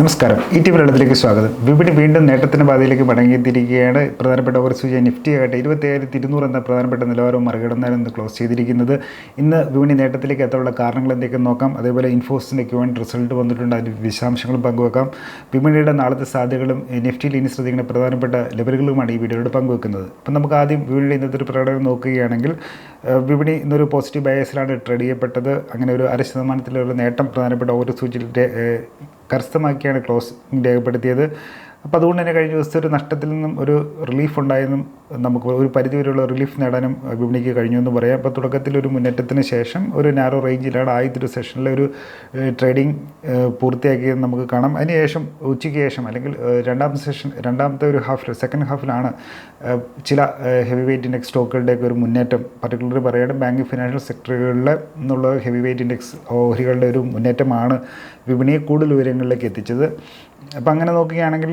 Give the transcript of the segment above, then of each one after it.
നമസ്കാരം. E T വെള്ളത്തിലേക്ക് സ്വാഗതം. വിപണി വീണ്ടും നേട്ടത്തിന്റെ പാതയിലേക്ക് മടങ്ങിയെത്തിയിരിക്കുകയാണ് പ്രധാനപ്പെട്ട ഓവർ സൂചന നിഫ്റ്റി ആകട്ടെ. ഇരുപത്തി അയ്യായിരത്തി ഇരുന്നൂറ് എന്ന പ്രധാനപ്പെട്ട നിലവാരവും മറികടന്നാണ് ഇന്ന് ക്ലോസ് ചെയ്തിരിക്കുന്നത്. ഇന്ന് വിപണി നേട്ടത്തിലേക്ക് എത്താനുള്ള കാരണങ്ങൾ എന്തൊക്കെയെന്ന് നോക്കാം. അതേപോലെ ഇൻഫോസിന്റെ ക്യൂവൻ റിസൾട്ട് വന്നിട്ടുണ്ട്. അതിന്റെ വിശദാംശങ്ങളും പങ്കുവെക്കാം. വിപണിയുടെ നാളത്തെ സാധ്യതകളും നിഫ്റ്റിയിൽ ഇനി ശ്രദ്ധിക്കുന്ന പ്രധാനപ്പെട്ട ലെവലുകളുമാണ് ഈ വീഡിയോയുടെ പങ്കുവെക്കുന്നത്. അപ്പം നമുക്ക് ആദ്യം വിപണിയുടെ ഇന്നത്തെ ഒരു പ്രകടനം നോക്കുകയാണെങ്കിൽ വിപണി ഇന്നൊരു പോസിറ്റീവ് ബയസിലാണ് ട്രേഡ് ചെയ്യപ്പെട്ടത്. അങ്ങനെ ഒരു അര ശതമാനത്തിലുള്ള നേട്ടം പ്രധാനപ്പെട്ട ഓരോ സൂചിയിൽ കരസ്ഥമാക്കിയാണ് ക്ലോസിംഗ് രേഖപ്പെടുത്തിയത്. അപ്പോൾ അതുകൊണ്ട് തന്നെ കഴിഞ്ഞ ദിവസത്തെ ഒരു നഷ്ടത്തിൽ നിന്നും ഒരു റിലീഫ് ഉണ്ടായെന്നും നമുക്ക് ഒരു പരിധിവരെയുള്ള റിലീഫ് നേടാനും വിപണിക്ക് കഴിഞ്ഞു എന്ന് പറയാം. അപ്പോൾ തുടക്കത്തിൽ ഒരു മുന്നേറ്റത്തിന് ശേഷം ഒരു നാരോ റേഞ്ചിലാണ് ആദ്യത്തെ ഒരു സെഷനിലെ ഒരു ട്രേഡിംഗ് പൂർത്തിയാക്കിയത് നമുക്ക് കാണാം. അതിനുശേഷം ഉച്ചയ്ക്ക് ശേഷം അല്ലെങ്കിൽ രണ്ടാമത്തെ സെഷൻ രണ്ടാമത്തെ ഒരു ഹാഫിൽ സെക്കൻഡ് ഹാഫിലാണ് ചില ഹെവി വെയിറ്റ് ഇൻഡെക്സ് സ്റ്റോക്കുകളുടെയൊക്കെ ഒരു മുന്നേറ്റം. പർട്ടിക്കുലർ പറയുകയാണ് ബാങ്ക് ഫിനാൻഷ്യൽ സെക്ടറുകളിലെ നിന്നുള്ള ഹെവി വെയിറ്റ് ഇൻഡെക്സ് ഓഹരികളുടെ ഒരു മുന്നേറ്റമാണ് വിപണിയെ കൂടുതൽ ഉയരങ്ങളിലേക്ക് എത്തിച്ചത്. അപ്പോൾ അങ്ങനെ നോക്കുകയാണെങ്കിൽ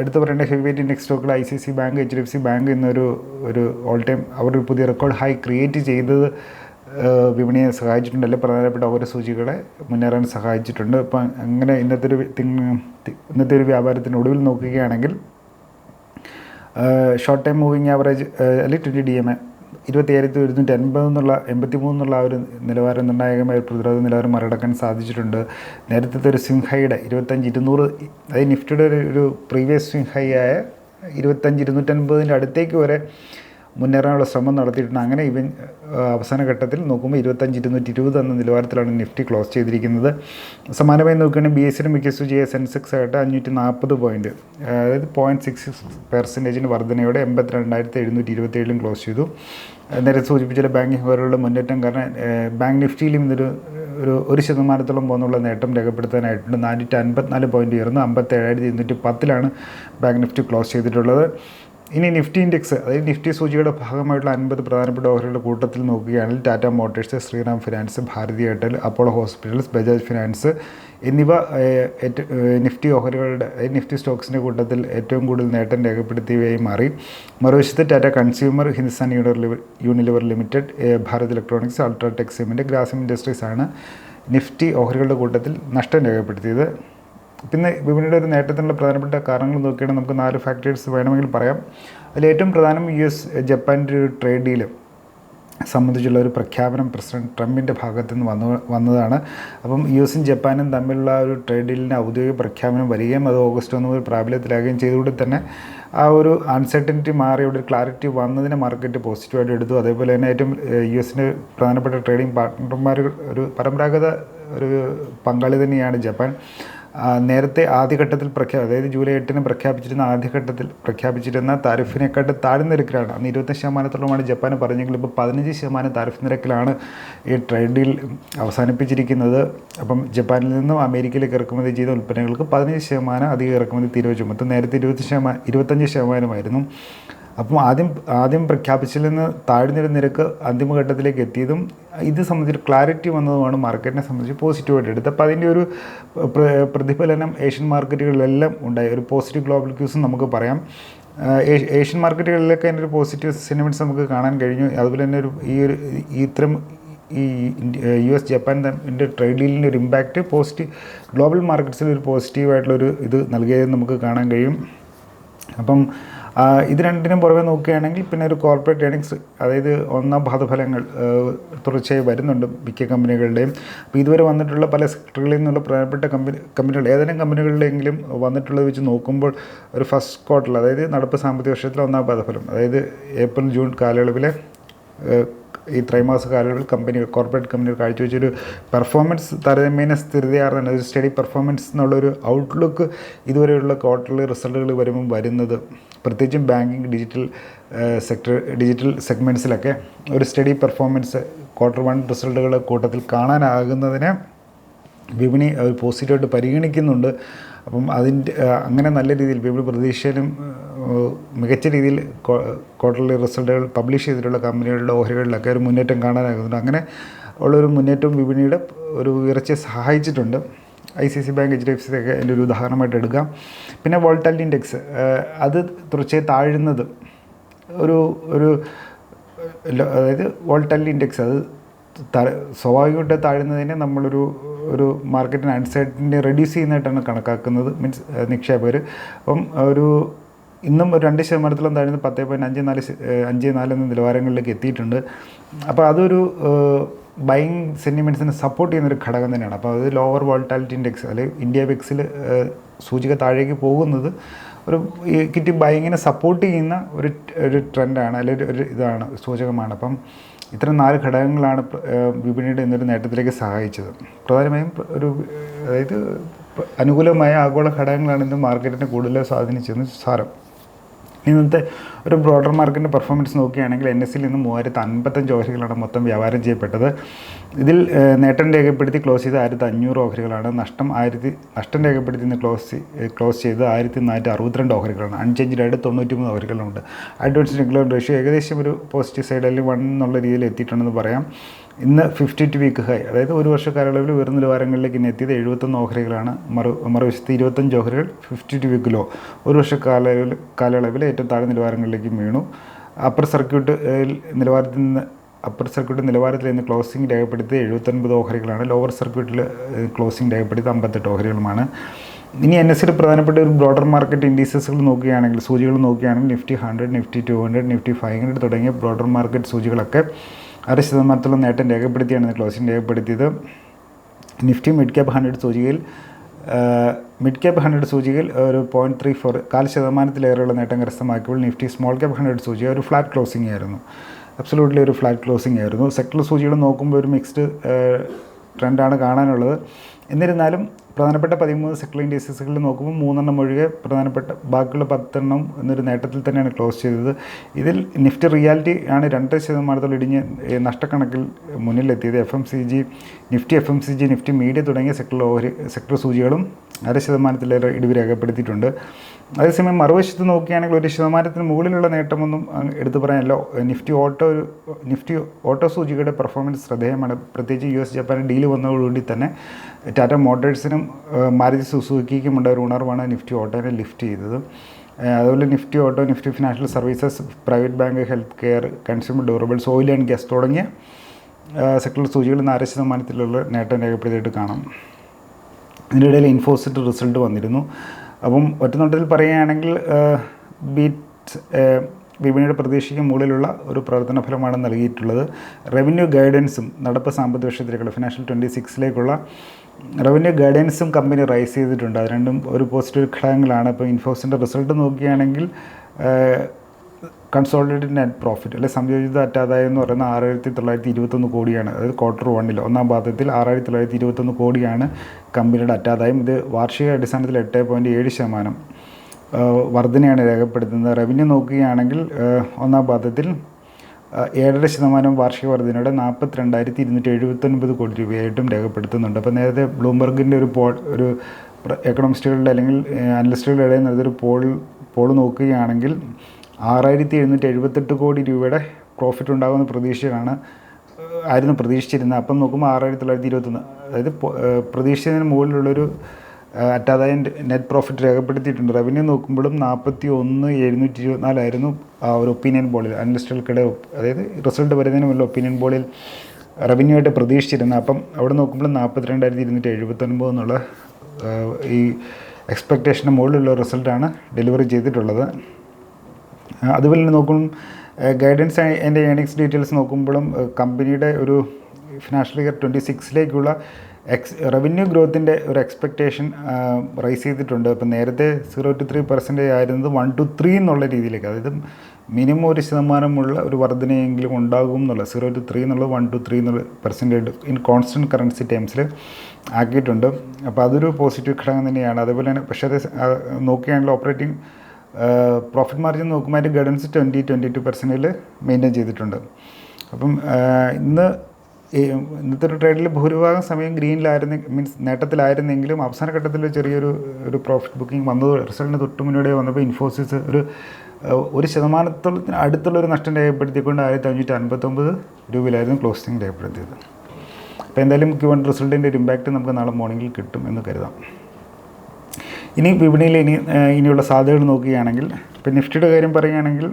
എടുത്തു പറയേണ്ട ഹെവി വെയിറ്റ് ഇൻഡെക്സ് സ്റ്റോക്കിൽ I C C bank H D F C bank എന്നൊരു ഒരു ഓൾ ടൈം അവർ ഒരു പുതിയ റെക്കോർഡ് ഹൈ ക്രിയേറ്റ് ചെയ്തത് വിപണിയെ സഹായിച്ചിട്ടുണ്ട്. അല്ലെങ്കിൽ പ്രധാനപ്പെട്ട ഓരോ സൂചികളെ മുന്നേറാൻ സഹായിച്ചിട്ടുണ്ട്. അപ്പം അങ്ങനെ ഇന്നത്തെ ഒരു ഇന്നത്തെ ഒരു വ്യാപാരത്തിന് ഒടുവിൽ നോക്കുകയാണെങ്കിൽ ഷോർട്ട് ടൈം മൂവിങ് ആവറേജ് അല്ലെങ്കിൽ ട്വന്റി ഡി എം എ ഇരുപത്തിയായിരത്തി ഒരുന്നൂറ്റി അൻപത് എന്നുള്ള എൺപത്തി മൂന്നുള്ള ആ ഒരു നിലവാരം നിർണായകമായ ഒരു പ്രതിരോധ നിലവാരം മറികടക്കാൻ സാധിച്ചിട്ടുണ്ട്. നേരത്തെ ഒരു സ്വിംഗ് ഹൈയുടെ ഇരുപത്തഞ്ച് ഇരുന്നൂറ് അതായത് നിഫ്റ്റിയുടെ ഒരു പ്രീവിയസ് ആയ ഇരുപത്തഞ്ച് ഇരുന്നൂറ്റൻപതിന്റെ അടുത്തേക്ക് വരെ മുന്നേറാനുള്ള ശ്രമം നടത്തിയിട്ടുണ്ട്. അങ്ങനെ ഇവൻ അവസാന ഘട്ടത്തിൽ നോക്കുമ്പോൾ ഇരുപത്തഞ്ച് ഇരുന്നൂറ്റി ഇരുപത് എന്ന നിലവാരത്തിലാണ് നിഫ്റ്റി ക്ലോസ് ചെയ്തിരിക്കുന്നത്. സമാനമായി നോക്കുകയാണെങ്കിൽ ബി എസ് സിയുടെ മിക്ക സൂചിയെ സെൻസെക്സ് ആയിട്ട് അഞ്ഞൂറ്റി നാൽപ്പത് പോയിന്റ് അതായത് പോയിന്റ് സിക്സ് സിക്സ് പെർസെന്റേജിന് വർധനയോടെ എൺപത്തിരണ്ടായിരത്തി എഴുന്നൂറ്റി ഇരുപത്തേഴിലും ക്ലോസ് ചെയ്തു. നേരത്തെ സൂചിപ്പിച്ച ബാങ്കിങ് ഹോറുകളുടെ മുന്നേറ്റം കാരണം ബാങ്ക് നിഫ്റ്റിയിലും ഇതൊരു ഒരു ഒരു ശതമാനത്തോളം പോകുന്നുള്ള നേട്ടം രേഖപ്പെടുത്താനായിട്ടുണ്ട്. നാനൂറ്റി അൻപത്തിനാല് പോയിന്റ് ഉയർന്ന്. അമ്പത്തേഴായിരത്തി ഇരുന്നൂറ്റി പത്തിലാണ് ബാങ്ക് നിഫ്റ്റി ക്ലോസ് ചെയ്തിട്ടുള്ളത്. ഇനി നിഫ്റ്റി ഇൻഡെക്സ് അതായത് നിഫ്റ്റി സൂചിയുടെ ഭാഗമായിട്ടുള്ള അൻപത് പ്രധാനപ്പെട്ട ഓഹരികളുടെ കൂട്ടത്തിൽ നോക്കുകയാണെങ്കിൽ Tata Motors Shriram Finance Bharti Airtel Apollo Hospitals Bajaj Finance എന്നിവ നിഫ്റ്റി ഓഹരികളുടെ നിഫ്റ്റി സ്റ്റോക്സിന്റെ കൂട്ടത്തിൽ ഏറ്റവും കൂടുതൽ നേട്ടം രേഖപ്പെടുത്തിയവയായി മാറി. മറുവശത്ത് Tata Consumer Hindustan Unilever Limited Bharat Electronics UltraTech Cement Grasim Industries ആണ് നിഫ്റ്റി ഓഹരികളുടെ കൂട്ടത്തിൽ നഷ്ടം രേഖപ്പെടുത്തിയത്. പിന്നെ വിപണിയുടെ ഒരു നേട്ടത്തിനുള്ള പ്രധാനപ്പെട്ട കാരണങ്ങൾ നോക്കിയാണെങ്കിൽ നമുക്ക് നാല് ഫാക്ടേഴ്സ് വേണമെങ്കിൽ പറയാം. അതിൽ ഏറ്റവും പ്രധാനം യു എസ് ജപ്പാന്റെ ഒരു ട്രേഡ് ഡീൽ സംബന്ധിച്ചുള്ള ഒരു പ്രഖ്യാപനം പ്രസിഡന്റ് ട്രംപിന്റെ ഭാഗത്തു നിന്ന് വന്നു വന്നതാണ്. അപ്പം യു എസും ജപ്പാനും തമ്മിലുള്ള ഒരു ട്രേഡ് ഡീലിന്റെ ഔദ്യോഗിക പ്രഖ്യാപനം വരികയും അത് ഓഗസ്റ്റ് ഒന്ന് മുതൽ പ്രാബല്യത്തിലാകുകയും ചെയ്തുകൊണ്ട് തന്നെ ആ ഒരു അൺസർട്ടനിറ്റി മാറി ഒരു ക്ലാരിറ്റി വന്നതിനെ മാർക്കറ്റ് പോസിറ്റീവായിട്ട് എടുത്തു. അതേപോലെ തന്നെ ഏറ്റവും യു എസിന്റെ പ്രധാനപ്പെട്ട ട്രേഡിംഗ് പാർട്ട്ണർമാർ ഒരു പരമ്പരാഗത ഒരു പങ്കാളി തന്നെയാണ് ജപ്പാൻ. നേരത്തെ ആദ്യഘട്ടത്തിൽ പ്രഖ്യാ അതായത് ജൂലൈ എട്ടിന് പ്രഖ്യാപിച്ചിരുന്ന ആദ്യഘട്ടത്തിൽ പ്രഖ്യാപിച്ചിരുന്ന താരിഫിനെക്കാട്ട് താഴ്ന്ന നിരക്കിലാണ്. അന്ന് ഇരുപത്തി ശതമാനത്തോളമാണ് ജപ്പാൻ പറഞ്ഞെങ്കിൽ ഇപ്പോൾ പതിനഞ്ച് ശതമാനം താരിഫ് നിരക്കിലാണ് ഈ ട്രേഡ് ഡീൽ അവസാനിപ്പിച്ചിരിക്കുന്നത്. അപ്പം ജപ്പാനിൽ നിന്നും അമേരിക്കയിലേക്ക് ഇറക്കുമതി ചെയ്ത ഉൽപ്പന്നങ്ങൾക്ക് പതിനഞ്ച് ശതമാനം അധിക ഇറക്കുമതി തീരുവ ചുമത്തും നേരത്തെ ഇരുപത്തി ശതമാനം ഇരുപത്തഞ്ച് ശതമാനമായിരുന്നു. അപ്പം ആദ്യം ആദ്യം പ്രഖ്യാപിച്ചിൽ നിന്ന് താഴ്ന്നൊരു നിരക്ക് അന്തിമഘട്ടത്തിലേക്ക് എത്തിയതും ഇത് സംബന്ധിച്ച് ക്ലാരിറ്റി വന്നതുമാണ് മാർക്കറ്റിനെ സംബന്ധിച്ച് പോസിറ്റീവായിട്ട് എടുത്തത്. അപ്പോൾ അതിന്റെ ഒരു പ്രതിഫലനം ഏഷ്യൻ മാർക്കറ്റുകളിലെല്ലാം ഉണ്ടായി. ഒരു പോസിറ്റീവ് ഗ്ലോബൽ ക്യൂസും നമുക്ക് പറയാം. ഏഷ്യൻ മാർക്കറ്റുകളിലൊക്കെ അതിന്റെ ഒരു പോസിറ്റീവ് സെന്റിമെന്റ്സ് നമുക്ക് കാണാൻ കഴിഞ്ഞു. അതുപോലെ തന്നെ ഒരു ഈ ഒരു ഇത്തരം ഈ യു എസ് ജപ്പാൻ തമ്മിന്റെ ട്രേഡ് ഡീലിന്റെ ഒരു ഇമ്പാക്റ്റ് പോസിറ്റീവ് ഗ്ലോബൽ മാർക്കറ്റ്സിൽ ഒരു പോസിറ്റീവായിട്ടുള്ളൊരു ഇത് നൽകിയതെന്ന് നമുക്ക് കാണാൻ കഴിയും. അപ്പം ഇത് രണ്ടിനും പുറമെ നോക്കുകയാണെങ്കിൽ പിന്നെ ഒരു കോർപ്പറേറ്റ് ഏണിങ്സ് അതായത് ഒന്നാം പാദഫലങ്ങൾ തുടർച്ചയായി വരുന്നുണ്ട് മിക്ക കമ്പനികളുടെയും. അപ്പോൾ ഇതുവരെ വന്നിട്ടുള്ള പല സെക്ടറുകളിൽ നിന്നുള്ള പ്രധാനപ്പെട്ട കമ്പനി കമ്പനികൾ ഏതെങ്കിലും കമ്പനികളിലെങ്കിലും വന്നിട്ടുള്ളത് വെച്ച് നോക്കുമ്പോൾ ഒരു ഫസ്റ്റ് ക്വാർട്ടറിൽ അതായത് നടപ്പ് സാമ്പത്തിക വർഷത്തിലെ ഒന്നാം പാദഫലം അതായത് ഏപ്രിൽ ജൂൺ കാലയളവിലെ ഈ ത്രൈമാസ കാലയളവിൽ കമ്പനികൾ കോർപ്പറേറ്റ് കമ്പനികൾ കാഴ്ചവെച്ചൊരു പെർഫോമൻസ് താരതമ്യേന സ്ഥിരതയാർന്ന സ്റ്റഡി പെർഫോമൻസ് എന്നുള്ളൊരു ഔട്ട്ലുക്ക് ഇതുവരെയുള്ള ക്വാർട്ടർലി റിസൾട്ടുകൾ വരുമ്പോൾ വരുന്നത്. പ്രത്യേകിച്ചും ബാങ്കിങ് ഡിജിറ്റൽ സെക്ടർ ഡിജിറ്റൽ സെഗ്മെന്റ്സിലൊക്കെ ഒരു സ്റ്റഡി പെർഫോമൻസ് ക്വാർട്ടർ വൺ റിസൾട്ടുകൾ കൂട്ടത്തിൽ കാണാനാകുന്നതിനെ വിപണി ഒരു പോസിറ്റീവായിട്ട് പരിഗണിക്കുന്നുണ്ട്. അപ്പം അതിന്റെ അങ്ങനെ നല്ല രീതിയിൽ വിപണി പ്രതീക്ഷയിലും മികച്ച രീതിയിൽ ക്വാർട്ടർലി റിസൾട്ടുകൾ പബ്ലിഷ് ചെയ്തിട്ടുള്ള കമ്പനികളുടെ ഓഹരികളിലൊക്കെ ഒരു മുന്നേറ്റം കാണാനാകുന്നുണ്ട്. അങ്ങനെ ഉള്ളൊരു മുന്നേറ്റം വിപണിയുടെ ഒരു ഉയർച്ചയെ സഹായിച്ചിട്ടുണ്ട്. I C C bank H D F C ഒക്കെ അതിന്റെ ഒരു ഉദാഹരണമായിട്ട് എടുക്കാം. പിന്നെ വോൾട്ടാലിറ്റി ഇൻഡെക്സ് അത് തുടർച്ചയായി താഴുന്നത് ഒരു ഒരു അതായത് വോൾട്ടാലിറ്റി ഇൻഡെക്സ് അത് സ്വാഭാവികമായിട്ട് താഴുന്നതിനെ നമ്മളൊരു ഒരു മാർക്കറ്റിന് അൺസൈറ്റിനെ റെഡ്യൂസ് ചെയ്യുന്നതായിട്ടാണ് കണക്കാക്കുന്നത് മീൻസ് നിക്ഷേപകർ അപ്പം ഒരു ഇന്നും ഒരു രണ്ട് ശതമാനത്തിലും താഴ്ന്ന് പത്ത് പോയിന്റ് അഞ്ച് നാല് അഞ്ച് നാല് എന്ന നിലവാരങ്ങളിലേക്ക് എത്തിയിട്ടുണ്ട്. അപ്പോൾ അതൊരു ബൈങ് സെന്റിമെന്റ്സിനെ സപ്പോർട്ട് ചെയ്യുന്നൊരു ഘടകം തന്നെയാണ്. അപ്പോൾ അത് ലോവർ വോൾട്ടാലിറ്റി ഇൻഡെക്സ് അല്ലെങ്കിൽ ഇന്ത്യ വെക്സിൽ സൂചിക താഴേക്ക് പോകുന്നത് ഒരു ഇക്വിറ്റി ബൈങ്ങിനെ സപ്പോർട്ട് ചെയ്യുന്ന ഒരു ഒരു ട്രെൻഡാണ് അല്ലെങ്കിൽ ഒരു ഇതാണ് സൂചകമാണ്. അപ്പം ഇത്തരം നാല് ഘടകങ്ങളാണ് വിപണിയുടെ ഇന്നൊരു നേട്ടത്തിലേക്ക് സഹായിച്ചത്. പ്രധാനമായും ഒരു അതായത് അനുകൂലമായ ആഗോള ഘടകങ്ങളാണ് ഇന്ന് മാർക്കറ്റിനെ കൂടുതൽ സ്വാധീനിച്ചതെന്ന് സാരം. ഇന്നത്തെ ഒരു ബ്രോഡർ മാർക്കറ്റിന്റെ പെർഫോമൻസ് നോക്കുകയാണെങ്കിൽ എൻ എസിൽ നിന്ന് മൂവായിരത്തി അൻപത്തഞ്ച് ഓഹരികളാണ് മൊത്തം വ്യാപാരം ചെയ്യപ്പെട്ടത്. ഇതിൽ നേട്ടം രേഖപ്പെടുത്തി ക്ലോസ് ചെയ്ത് ആയിരത്തി അഞ്ഞൂറ് ഓഹരികളാണ്. നഷ്ടം ആയിരത്തി നഷ്ടം രേഖപ്പെടുത്തി ക്ലോസ് ക്ലോസ് ചെയ്ത് ആയിരത്തി നാനൂറ്റി അറുപത്തിരണ്ട് ഓഹരികളാണ്. അൺചേഞ്ചിലായിട്ട് തൊണ്ണൂറ്റി മൂന്ന് ഓഹരികളുണ്ട് അഡ്വാൻസ് റെഗുലർ റേഷ്യോ ഏകദേശം ഒരു പോസിറ്റീവ് സൈഡ് അല്ലെങ്കിൽ വൺ എന്നുള്ള രീതിയിൽ എത്തിയിട്ടുണ്ടെന്ന് പറയാം. ഇന്ന് ഫിഫ്റ്റി ടു വീക്ക് ഹൈ അതായത് ഒരു വർഷ കാലയളവിൽ ഉയർന്ന നിലവാരങ്ങളിലേക്ക് ഇന്ന് എത്തിയത് എഴുപത്തൊന്ന് ഓഹരികളാണ്. മറു മറുവശത്ത് ഇരുപത്തഞ്ച് ഓഹരികൾ ഫിഫ്റ്റി ടു വീക്ക് ലോ ഒരു വർഷ കാലയളവിൽ കാലയളവിൽ ഏറ്റവും താഴെ നിലവാരങ്ങളിലേക്ക് വീണു. അപ്പർ സർക്യൂട്ട് നിലവാരത്തിൽ നിന്ന് അപ്പർ സർക്യൂട്ട് നിലവാരത്തിൽ നിന്ന് ക്ലോസിംഗ് രേഖപ്പെടുത്തിയത് എഴുപത്തൊൻപത് ഓഹരികളാണ്. ലോവർ സർക്യൂട്ടിൽ ക്ലോസിംഗ് രേഖപ്പെടുത്തിയത് അമ്പത്തെട്ട് ഓഹരികളുമാണ്. ഇനി എൻ എസ് പ്രധാനപ്പെട്ട ഒരു ബ്രോഡർ മാർക്കറ്റ് ഇൻഡീസസുകൾ നോക്കുകയാണെങ്കിൽ സൂചികൾ നോക്കുകയാണെങ്കിൽ Nifty hundred Nifty two hundred Nifty five hundred തുടങ്ങിയ ബ്രോഡർ മാർക്കറ്റ് സൂചികളൊക്കെ അര ശതമാനത്തോളം നേട്ടം രേഖപ്പെടുത്തിയാണ് ക്ലോസിംഗ് രേഖപ്പെടുത്തിയത്. നിഫ്റ്റി മിഡ് ക്യാപ് ഹൺഡ്രഡ് സൂചികയിൽ മിഡ് ക്യാപ് ഹൺഡ്രഡ് സൂചികയിൽ ഒരു പോയിന്റ് ത്രീ ഫോർ കാൽ ശതമാനത്തിലേറെയുള്ള നേട്ടം കരസ്ഥമാക്കിയപ്പോൾ നിഫ്റ്റി സ്മോൾ ക്യാപ് ഹൺഡ്രഡ് സൂചിക ഒരു ഫ്ലാറ്റ് ക്ലോസിംഗ് ആയിരുന്നു. അബ്സലൂട്ട്ലി ഒരു ഫ്ലാറ്റ് ക്ലോസിംഗ് ആയിരുന്നു. സെക്ടർ സൂചികൾ നോക്കുമ്പോൾ ഒരു മിക്സ്ഡ് ട്രെൻഡാണ് കാണാനുള്ളത്. എന്നിരുന്നാലും പ്രധാനപ്പെട്ട പതിമൂന്ന് സെക്ടർ ഇൻഡീസസുകളിൽ നോക്കുമ്പോൾ മൂന്നെണ്ണം ഒഴികെ പ്രധാനപ്പെട്ട ബാക്കിയുള്ള പത്തെണ്ണം എന്നൊരു നേട്ടത്തിൽ തന്നെയാണ് ക്ലോസ് ചെയ്തത്. ഇതിൽ നിഫ്റ്റി റിയാലിറ്റി ആണ് രണ്ട് ശതമാനത്തോളം ഇടിഞ്ഞ് നഷ്ടക്കണക്കിൽ മുന്നിലെത്തിയത്. F M C G Nifty F M C G Nifty media തുടങ്ങിയ സെക്ടർ ഓഹരി സെക്ടർ സൂചികളും അര ശതമാനത്തിലേറെ ഇടിവ് രേഖപ്പെടുത്തിയിട്ടുണ്ട്. അതേസമയം മറുവശത്ത് നോക്കുകയാണെങ്കിൽ ഒരു ശതമാനത്തിന് മുകളിലുള്ള നേട്ടമൊന്നും എടുത്തു പറയാനല്ലോ. നിഫ്റ്റി ഓട്ടോ നിഫ്റ്റി ഓട്ടോ സൂചികയുടെ പെർഫോമൻസ് ശ്രദ്ധേയമാണ്. പ്രത്യേകിച്ച് യു എസ് ജപ്പാൻ ഡീൽ വന്നതോടുകൂടി തന്നെ ടാറ്റ മോട്ടേഴ്സിനും മാരുതി സുസുക്കിക്കും ഉണ്ടായ ഒരു ഉണർവാണ് നിഫ്റ്റി ഓട്ടോനെ ലിഫ്റ്റ് ചെയ്തത്. അതുപോലെ Nifty auto Nifty financial services private bank health care consumer durables oil and gas തുടങ്ങിയ സെക്ടർ സൂചികൾ ഇന്ന് അര ശതമാനത്തിലുള്ള നേട്ടം രേഖപ്പെടുത്തിയിട്ട് കാണാം. ഇതിനിടയിൽ ഇൻഫോസിറ്റ് റിസൾട്ട് വന്നിരുന്നു. അപ്പം ഒറ്റനോട്ടത്തിൽ പറയുകയാണെങ്കിൽ ബീറ്റ് വിപണിയുടെ പ്രതീക്ഷയ്ക്ക് മുകളിലുള്ള ഒരു പ്രവർത്തന ഫലമാണ് നൽകിയിട്ടുള്ളത്. റവന്യൂ ഗൈഡൻസും നടപ്പ് സാമ്പത്തിക വർഷത്തിലേക്കുള്ള ഫിനാൻഷ്യൽ ട്വന്റി സിക്സിലേക്കുള്ള റവന്യൂ ഗൈഡൻസും കമ്പനി റൈസ് ചെയ്തിട്ടുണ്ട്. അത് രണ്ടും ഒരു പോസിറ്റീവ് ഘടകങ്ങളാണ്. ഇപ്പോൾ ഇൻഫോസിന്റെ റിസൾട്ട് നോക്കുകയാണെങ്കിൽ കൺസോളിഡേറ്റഡ് നെറ്റ് പ്രോഫിറ്റ് അല്ലെ സംയോജിത അറ്റാദായം എന്ന് പറയുന്ന ആറായിരത്തി തൊള്ളായിരത്തി ഇരുപത്തൊന്ന് കോടിയാണ്. അതായത് ക്വാർട്ടർ വണ്ണിൽ ഒന്നാം പാദത്തിൽ ആറായിരത്തി തൊള്ളായിരത്തി ഇരുപത്തൊന്ന് കോടിയാണ് കമ്പനിയുടെ അറ്റാദായം. ഇത് വാർഷിക അടിസ്ഥാനത്തിൽ എട്ട് പോയിന്റ് ഏഴ് ശതമാനം വർധനയാണ് രേഖപ്പെടുത്തുന്നത്. റവന്യൂ നോക്കുകയാണെങ്കിൽ ഒന്നാം പാദത്തിൽ ഏഴര ശതമാനം വാർഷിക വർധനയുടെ നാൽപ്പത്തി രണ്ടായിരത്തി ഇരുന്നൂറ്റി എഴുപത്തൊൻപത് കോടി രൂപയായിട്ടും രേഖപ്പെടുത്തുന്നുണ്ട്. അപ്പോൾ നേരത്തെ ബ്ലൂംബർഗിന്റെ ഒരു പോൾ ഒരു എക്കണോമിസ്റ്റുകളുടെ അല്ലെങ്കിൽ അനലിസ്റ്റുകളുടെ ഇടയിൽ നടന്നൊരു പോൾ പോൾ നോക്കുകയാണെങ്കിൽ ആറായിരത്തി എഴുന്നൂറ്റി എഴുപത്തെട്ട് കോടി രൂപയുടെ പ്രോഫിറ്റ് ഉണ്ടാകുമെന്ന പ്രതീക്ഷയാണ് ആയിരുന്നു പ്രതീക്ഷിച്ചിരുന്നത്. അപ്പം നോക്കുമ്പോൾ ആറായിരത്തി തൊള്ളായിരത്തി ഇരുപത്തൊന്ന് അതായത് പ്രതീക്ഷിച്ചതിന് മുകളിലുള്ളൊരു അറ്റാദായ നെറ്റ് പ്രോഫിറ്റ് രേഖപ്പെടുത്തിയിട്ടുണ്ട്. റവന്യൂ നോക്കുമ്പോഴും നാൽപ്പത്തി ഒന്ന് എഴുന്നൂറ്റി ഇരുപത്തിനാലായിരുന്നു ആ ഒരു ഒപ്പീനിയൻ ബോളിൽ അനലിസ്റ്റുകൾക്കിടെ അതായത് റിസൾട്ട് വരുന്നതിന് മുന്നിൽ ഒപ്പീനിയൻ ബോളിൽ റവന്യൂ ആയിട്ട് പ്രതീക്ഷിച്ചിരുന്നത്. അപ്പം അവിടെ നോക്കുമ്പോൾ നാൽപ്പത്തി രണ്ടായിരത്തി ഇരുന്നൂറ്റി എഴുപത്തൊൻപത് എന്നുള്ള ഈ എക്സ്പെക്റ്റേഷന് മുകളിലുള്ള റിസൾട്ടാണ് ഡെലിവറി ചെയ്തിട്ടുള്ളത്. അതുപോലെ തന്നെ നോക്കും ഗൈഡൻസ് എന്റെ ഏണിങ്സ് ഡീറ്റെയിൽസ് നോക്കുമ്പോഴും കമ്പനിയുടെ ഒരു ഫിനാൻഷ്യൽ ഇയർ ട്വന്റി സിക്സിലേക്കുള്ള എക്സ് റവന്യൂ ഗ്രോത്തിന്റെ ഒരു എക്സ്പെക്റ്റേഷൻ റൈസ് ചെയ്തിട്ടുണ്ട്. അപ്പോൾ നേരത്തെ സീറോ ടു ത്രീ പെർസെന്റേജ് ആയിരുന്നത് വൺ ടു ത്രീ എന്നുള്ള രീതിയിലേക്ക്. അതായത് മിനിമം ഒരു ശതമാനമുള്ള ഒരു വർധനയെങ്കിലും ഉണ്ടാകും എന്നുള്ള സീറോ ടു ത്രീ എന്നുള്ളത് വൺ ടു ത്രീ എന്നുള്ള പെർസെന്റേജ് ഇൻ കോൺസ്റ്റന്റ് കറൻസി ടൈംസിൽ ആക്കിയിട്ടുണ്ട്. അപ്പോൾ അതൊരു പോസിറ്റീവ് ഘടകം തന്നെയാണ്. അതുപോലെ തന്നെ പക്ഷേ അത് നോക്കിയാണെങ്കിൽ ഓപ്പറേറ്റിംഗ് പ്രോഫിറ്റ് മാർജിൻ നോക്കുമ്പോൾ അതിന്റെ ഗൈഡൻസ് ട്വന്റി ട്വന്റി ടു പെർസെന്റിൽ മെയിന്റെയിൻ ചെയ്തിട്ടുണ്ട്. അപ്പം ഇന്ന് ഇന്നത്തെ ഒരു ട്രേഡിൽ ഭൂരിഭാഗം സമയം ഗ്രീനിലായിരുന്നു മീൻസ് നേട്ടത്തിലായിരുന്നെങ്കിലും അവസാന ഘട്ടത്തിൽ ചെറിയൊരു ഒരു പ്രോഫിറ്റ് ബുക്കിംഗ് വന്നത് റിസൾട്ടിന് തൊട്ട് മുന്നോടി വന്നപ്പോൾ ഇൻഫോസിസ് ഒരു ഒരു ശതമാനത്തോളത്തിന് അടുത്തുള്ള ഒരു നഷ്ടം രേഖപ്പെടുത്തിക്കൊണ്ട് ആയിരത്തി അഞ്ഞൂറ്റി അൻപത്തൊമ്പത് രൂപയിലായിരുന്നു ക്ലോസിംഗ് രേഖപ്പെടുത്തിയത്. അപ്പോൾ എന്തായാലും ക്യൂ വൺ റിസൾട്ടിന്റെ ഒരു ഇമ്പാക്റ്റ് നമുക്ക് നാളെ മോർണിംഗിൽ കിട്ടും എന്ന് കരുതാം. ഇനി വിപണിയിൽ ഇനി ഇനിയുള്ള സാധ്യതകൾ നോക്കുകയാണെങ്കിൽ ഇപ്പം നിഫ്റ്റിയുടെ കാര്യം പറയുകയാണെങ്കിൽ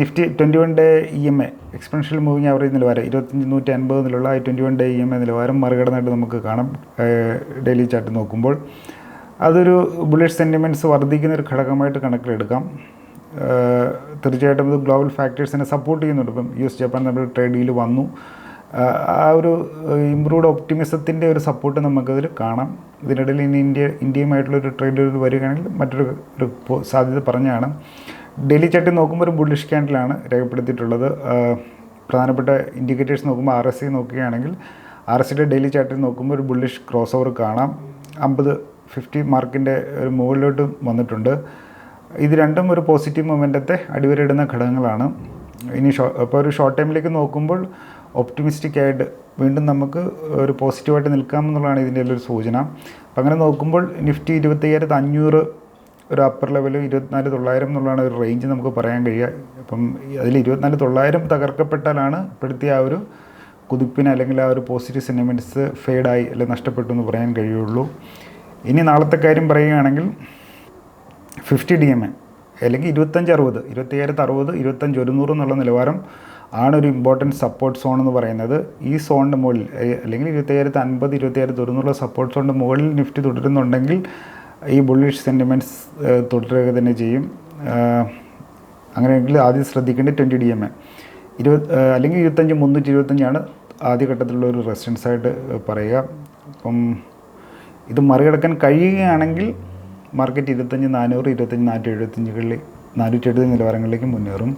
Nifty twenty one day E M A exponential moving average നിലവാരം ഇരുപത്തഞ്ച് നൂറ്റി അൻപത് എന്നുള്ള ഈ twenty one day E M A നിലവാരം മറികടന്നായിട്ട് നമുക്ക് കാണാം ഡെയിലി ചാർട്ട് നോക്കുമ്പോൾ. അതൊരു ബുള്ളിഷ് സെന്റിമെന്റ്സ് വർദ്ധിക്കുന്ന ഒരു ഘടകമായിട്ട് കണക്കിലെടുക്കാം. തീർച്ചയായിട്ടും ഇത് ഗ്ലോബൽ ഫാക്ടേഴ്സിനെ സപ്പോർട്ട് ചെയ്യുന്നുണ്ട്. ഇപ്പം യു എസ് ജപ്പാൻ തമ്മിൽ ട്രേഡ് ഡീൽ വന്നു. ആ ഒരു ഇംപ്രൂവ്ഡ് ഒപ്റ്റിമിസത്തിന്റെ ഒരു സപ്പോർട്ട് നമുക്കതിൽ കാണാം. ഇതിനിടയിൽ ഇനി ഇന്ത്യ ഇന്ത്യയുമായിട്ടുള്ള ഒരു ട്രേഡ് വരികയാണെങ്കിൽ മറ്റൊരു ഒരു സാധ്യത പറഞ്ഞാണ്. ഡെയിലി ചട്ടി നോക്കുമ്പോൾ ഒരു ബുള്ളിഷ് ക്യാൻഡിലാണ് രേഖപ്പെടുത്തിയിട്ടുള്ളത്. പ്രധാനപ്പെട്ട ഇൻഡിക്കേറ്റേഴ്സ് നോക്കുമ്പോൾ ആർ എസ് സി നോക്കുകയാണെങ്കിൽ ആർ എസ് സിയുടെ ഡെയിലി ചാർട്ടിൽ നോക്കുമ്പോൾ ഒരു ബുള്ളിഷ് ക്രോസ് ഓവർ കാണാം. അമ്പത് ഫിഫ്റ്റി മാർക്കിന്റെ ഒരു മുകളിലോട്ട് വന്നിട്ടുണ്ട്. ഇത് രണ്ടും ഒരു പോസിറ്റീവ് മൊമെന്റത്തെ അടിവരയിടുന്ന ഘടകങ്ങളാണ്. ഇനി ഷോ ഇപ്പോൾ ഒരു ഷോർട്ട് ടൈമിലേക്ക് നോക്കുമ്പോൾ ഒപ്റ്റിമിസ്റ്റിക് ആയിട്ട് വീണ്ടും നമുക്ക് ഒരു പോസിറ്റീവായിട്ട് നിൽക്കാം എന്നുള്ളതാണ് ഇതിന്റെ ഒരു സൂചന. അപ്പം അങ്ങനെ നോക്കുമ്പോൾ നിഫ്റ്റി ഇരുപത്തയ്യായിരത്തി അഞ്ഞൂറ് ഒരു അപ്പർ ലെവൽ ഇരുപത്തിനാല് തൊള്ളായിരം എന്നുള്ളതാണ് ഒരു റേഞ്ച് നമുക്ക് പറയാൻ കഴിയുക. അപ്പം അതിൽ ഇരുപത്തിനാല് തൊള്ളായിരം തകർക്കപ്പെട്ടാലാണ് ഇപ്പോഴത്തെ ആ ഒരു കുതിപ്പിന് അല്ലെങ്കിൽ ആ ഒരു പോസിറ്റീവ് സെന്റിമെന്റ്സ് ഫെയ്ഡായി അല്ലെങ്കിൽ നഷ്ടപ്പെട്ടു എന്ന് പറയാൻ കഴിയുള്ളൂ. ഇനി നാളത്തെ കാര്യം പറയുകയാണെങ്കിൽ ഫിഫ്റ്റി ഡി എം എ അല്ലെങ്കിൽ ഇരുപത്തഞ്ച് അറുപത് ഇരുപത്തയ്യായിരത്തി അറുപത് ഇരുപത്തഞ്ച് ഒരുന്നൂറ് എന്നുള്ള നിലവാരം ആണ് ഒരു ഇമ്പോർട്ടന്റ് സപ്പോർട്ട് സോൺ എന്ന് പറയുന്നത് ഈ സോണിന്റെ മുകളിൽ അല്ലെങ്കിൽ ഇരുപത്തയ്യായിരത്തി അൻപത് ഇരുപത്തയ്യായിരത്തി ഒരുന്നൂറ് സപ്പോർട്ട് സോണിന്റെ മുകളിൽ നിഫ്റ്റി തുടരുന്നുണ്ടെങ്കിൽ ഈ ബുള്ളിഷ് സെന്റിമെന്റ്സ് തുടരുക തന്നെ ചെയ്യും. അങ്ങനെയെങ്കിൽ ആദ്യം ശ്രദ്ധിക്കേണ്ടത് ട്വന്റി ഡി എം എ ഇരുപത് അല്ലെങ്കിൽ ഇരുപത്തഞ്ച് മുന്നൂറ്റി ഇരുപത്തഞ്ചാണ് ആദ്യഘട്ടത്തിലുള്ള ഒരു റെസിസ്റ്റൻസ് ആയിട്ട് പറയുക. അപ്പം ഇത് മറികടക്കാൻ കഴിയുകയാണെങ്കിൽ മാർക്കറ്റ് ഇരുപത്തഞ്ച് നാനൂറ് ഇരുപത്തഞ്ച് നാനൂറ്റി എഴുപത്തഞ്ചുകളിൽ നാനൂറ്റി എഴുപത് നിലവാരങ്ങളിലേക്ക് മുന്നേറും.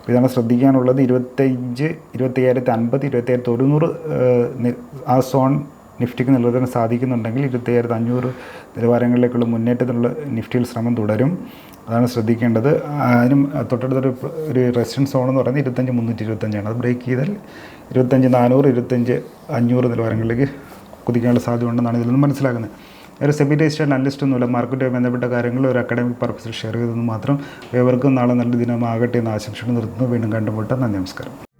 അപ്പോൾ ഇതാണ് ശ്രദ്ധിക്കാനുള്ളത് ഇരുപത്തഞ്ച് ഇരുപത്തയ്യായിരത്തി അൻപത് ഇരുപത്തയ്യായിരത്തി ഒരുന്നൂറ് ഏഹ്, നി- ആ സോൺ നിഫ്റ്റിക്ക് നിലനിർത്താൻ സാധിക്കുന്നുണ്ടെങ്കിൽ ഇരുപത്തയ്യായിരത്തി അഞ്ഞൂറ് നിലവാരങ്ങളിലേക്കുള്ള മുന്നേറ്റത്തിനുള്ള നിഫ്റ്റിയിൽ ശ്രമം തുടരും. അതാണ് ശ്രദ്ധിക്കേണ്ടത്. അതിനും തൊട്ടടുത്തൊരു ഒരു റെസിസ്റ്റൻസ് സോൺ എന്ന് പറയുന്നത് ഇരുപത്തഞ്ച് മുന്നൂറ്റി ഇരുപത്തഞ്ചാണ്. അത് ബ്രേക്ക് ചെയ്താൽ ഇരുപത്തഞ്ച് നാനൂറ് ഇരുപത്തഞ്ച് അഞ്ഞൂറ് നിലവാരങ്ങളിലേക്ക് കുതിക്കാനുള്ള സാധ്യത ഉണ്ടെന്നാണ് ഇതിൽ നിന്ന് മനസ്സിലാക്കുന്നത് ഒരു സെബി രജിസ്റ്റേഡ് അനലിസ്റ്റ് ഒന്നുമില്ല. മാർക്കറ്റുമായി ബന്ധപ്പെട്ട കാര്യങ്ങൾ ഒരു അക്കാഡമിക് പർപ്പസിൽ ഷെയർ ചെയ്തെന്ന് മാത്രം ഏവർക്കും നാളെ നല്ല ദിനമാകട്ടെ എന്ന് ആശംസകൾ നിർത്തുന്നു. വീണ്ടും കണ്ടുമുട്ടാം. നന്ദി നമസ്കാരം.